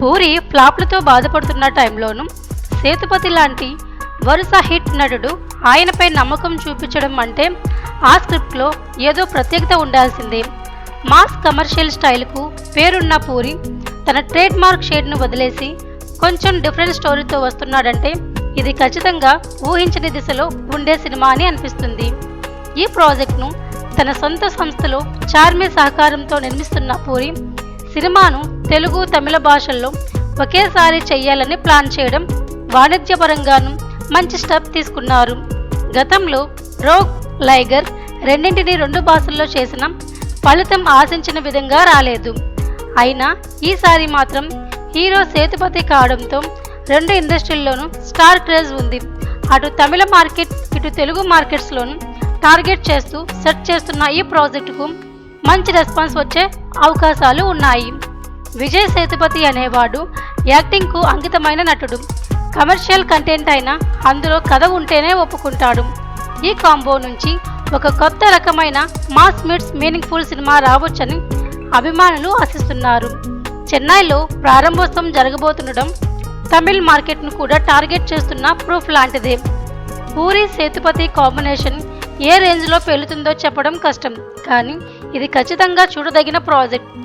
పూరి ఫ్లాప్లతో బాధపడుతున్న టైంలోనూ సేతుపతి లాంటి వరుస హిట్ నటుడు ఆయనపై నమ్మకం చూపించడం అంటే ఆ స్క్రిప్ట్లో ఏదో ప్రత్యేకత ఉండాల్సిందే. మాస్ కమర్షియల్ స్టైల్కు పేరున్న పూరి తన ట్రేడ్ మార్క్ షేడ్ను వదిలేసి కొంచెం డిఫరెంట్ స్టోరీతో వస్తున్నాడంటే ఇది ఖచ్చితంగా ఊహించని దిశలో ఉండే సినిమా అని అనిపిస్తుంది. ఈ ప్రాజెక్ట్ను తన సొంత సంస్థలో చార్మి సహకారంతో నిర్మిస్తున్న పూరి సినిమాను తెలుగు తమిళ భాషల్లో ఒకేసారి చేయాలని ప్లాన్ చేయడం వాణిజ్యపరంగాను మంచి స్టెప్ తీసుకున్నారు. గతంలో రోగ్ లైగర్ రెండింటిని రెండు భాషల్లో చేసిన ఫలితం ఆశించిన విధంగా రాలేదు. అయినా ఈసారి మాత్రం హీరో సేతుపతి కావడంతో రెండు ఇండస్ట్రీల్లోనూ స్టార్ క్రేజ్ ఉంది. అటు తమిళ మార్కెట్ ఇటు తెలుగు మార్కెట్స్లోనూ టార్గెట్ చేస్తూ సెట్ చేస్తున్న ఈ ప్రాజెక్టుకు మంచి రెస్పాన్స్ వచ్చే అవకాశాలు ఉన్నాయి. విజయ్ సేతుపతి అనేవాడు యాక్టింగ్కు అంకితమైన నటుడు. కమర్షియల్ కంటెంట్ అయినా అందులో కథ ఉంటేనే ఒప్పుకుంటాడు. ఈ కాంబో నుంచి ఒక కొత్త రకమైన మాస్ మిడ్స్ మీనింగ్ఫుల్ సినిమా రావచ్చని అభిమానులు ఆశిస్తున్నారు. చెన్నైలో ప్రారంభోత్సవం జరగబోతుండడం తమిళ్ మార్కెట్ను కూడా టార్గెట్ చేస్తున్న ప్రూఫ్ లాంటిదే. పూరి సేతుపతి కాంబినేషన్ ఏ రేంజ్లో పెళ్ళుతుందో చెప్పడం కష్టం. కానీ ఇది ఖచ్చితంగా చూడదగిన ప్రాజెక్ట్.